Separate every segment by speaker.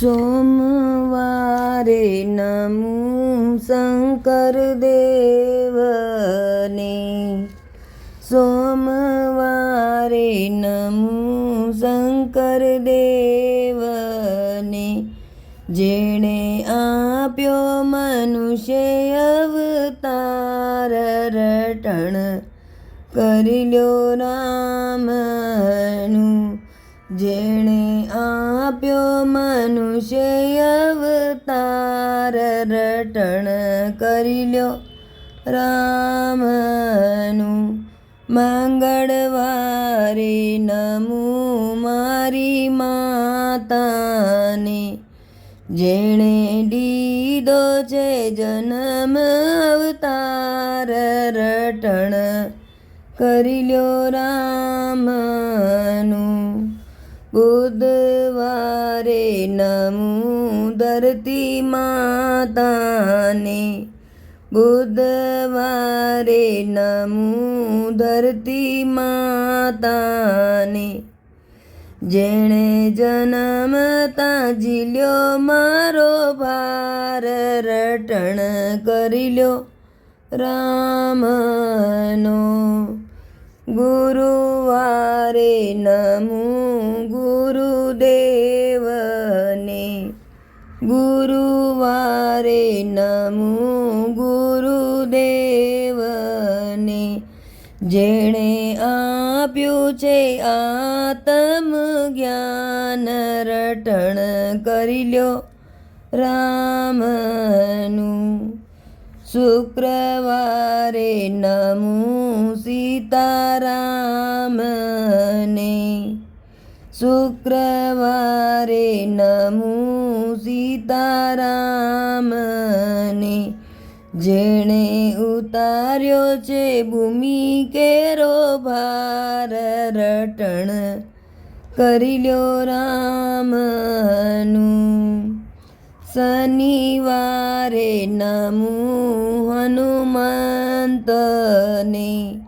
Speaker 1: સોમવારે નમું શંકર દેવને. સોમવારે નમું શંકર દેવને જેણે આપ્યો મનુષ્ય અવતાર રટણ કરી લ્યો રામનું. જેણે મનુષ્ય અવતાર રટણ કરી લ્યો. રામનું મંગળવારે નમું મારી માતાને. જેણે દીધો છે જન્મ અવતાર રટણ કરી લ્યો રામનું. બુધવારે નમું ધરતી માતાને બુધવારે નમું ધરતી માતાને જેણે જન્મતા જીલ્યો મારો ભાર રટણ કરી લ્યો રામનો. ગુરુવારે નમું ગુરુદેવને ગુરુવારે નમું ગુરુદેવને. જેણે આપ્યું છે આત્મ જ્ઞાન રટણ કરી લ્યો રામનું. શુક્રવારે નમો સીતારામને શુક્રવારે નમું સીતારામને જેણે ઉતાર્યો છે ભૂમિ કેરો ભાર રટણ કરી લ્યો રામનું. શનિવારે નમું હનુમંતને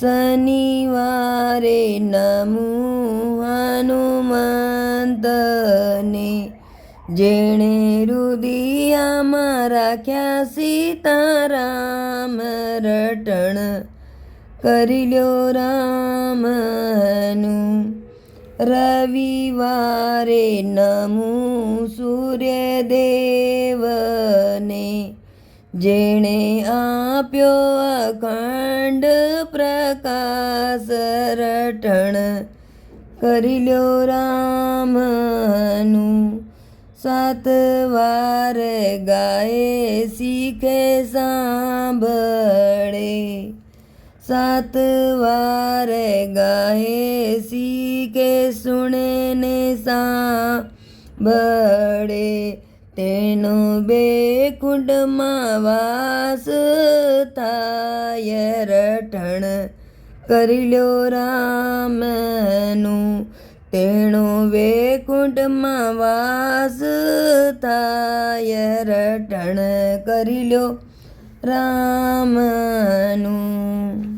Speaker 1: શનિવારે નમું હનુમંતને જેણે રુદિયામાં રાખ્યા સીતારામ રટણ કરી લ્યો રામનું. રવિવારે નમું સૂર્યદેવને જેણે આપ્યો અખંડ પ્રકાશ રટણ કરી લ્યો રામનું સાત વાર ગાય શીખે સાંભળે સાત વાર ગાય શીખે સુણે ને સાંભળે તેનો બે કુંડમાં વાસ થાય. રટણ કરી લ્યો રામનું. તેણો વેકુંઠમાં વાસ થાય. રટણ કરી લ્યો રામનું.